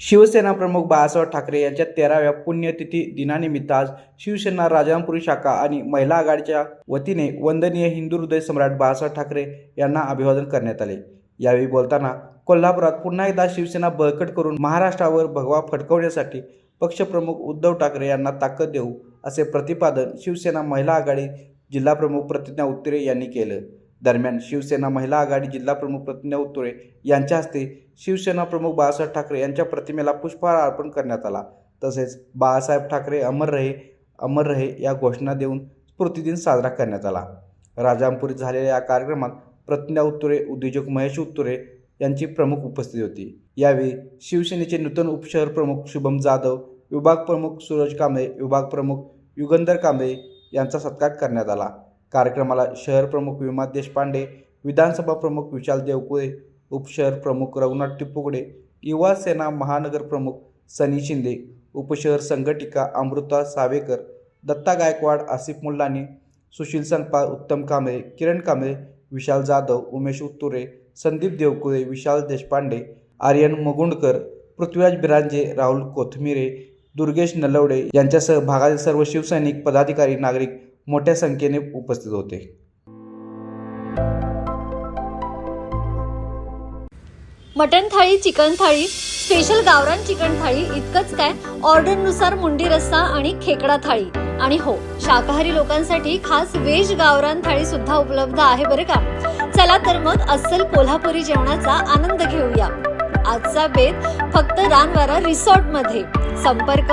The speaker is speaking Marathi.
शिवसेना प्रमुख बाळासाहेब ठाकरे यांच्या तेराव्या पुण्यतिथी दिनानिमित्त आज शिवसेना राजारामपुरी शाखा आणि महिला आघाडीच्या वतीने वंदनीय हिंदू हृदय सम्राट बाळासाहेब ठाकरे यांना अभिवादन करण्यात आले. यावेळी बोलताना कोल्हापुरात पुन्हा एकदा शिवसेना बळकट करून महाराष्ट्रावर भगवा फडकवण्यासाठी पक्षप्रमुख उद्धव ठाकरे यांना ताकद देऊ असे प्रतिपादन शिवसेना महिला आघाडी जिल्हाप्रमुख प्रतिज्ञा उत्तरे यांनी केलं. दरम्यान शिवसेना महिला आघाडी जिल्हाप्रमुख प्रतिज्ञा उत्तुळे यांच्या हस्ते शिवसेना प्रमुख बाळासाहेब ठाकरे यांच्या प्रतिमेला पुष्पहार अर्पण करण्यात आला. तसेच बाळासाहेब ठाकरे अमर रहे अमर रहे या घोषणा देऊन स्मृतिदिन साजरा करण्यात आला. राजामपुरीत झालेल्या या कार्यक्रमात प्रतिज्ञा उत्तुरे उद्योजक महेश उत्तुरे यांची प्रमुख उपस्थिती होती. यावेळी शिवसेनेचे नूतन उपशहर प्रमुख शुभम जाधव विभाग प्रमुख सूरज कांबळे विभाग प्रमुख युगंधर कांबळे यांचा सत्कार करण्यात आला. कार्यक्रमाला शहर प्रमुख विमा देशपांडे विधानसभा प्रमुख विशाल देवकुळे उपशहर प्रमुख रघुनाथ टिपुगडे युवा सेना महानगर प्रमुख सनी शिंदे उपशहर संघटिका अमृता सावेकर दत्ता गायकवाड आसिफ मुल्लानी सुशील संगपाळ उत्तम कांबळे किरण कांबळे विशाल जाधव उमेश उत्तुरे संदीप देवकुळे विशाल देशपांडे आर्यन मुगुंडकर पृथ्वीराज बिरांजे राहुल कोथमिरे दुर्गेश नलवडे यांच्यासह भागातील सर्व शिवसैनिक पदाधिकारी नागरिक मोठ्या संख्येने उपस्थित होते. मटन थाळी चिकन थाळी स्पेशल गावरान चिकन थाळी इतकंच काय? ऑर्डरनुसार मुंडी रस्सा आणि खेकडा थाळी. आणि हो शाकाहारी लोकांसाठी खास वेज गावरान थाळी सुद्धा उपलब्ध आहे बरं का? चला तर मग अस्सल कोल्हापुरी जेवणाचा आनंद घेऊया. आजचा बेत फक्त रानवारा रिसॉर्टमध्ये संपर्क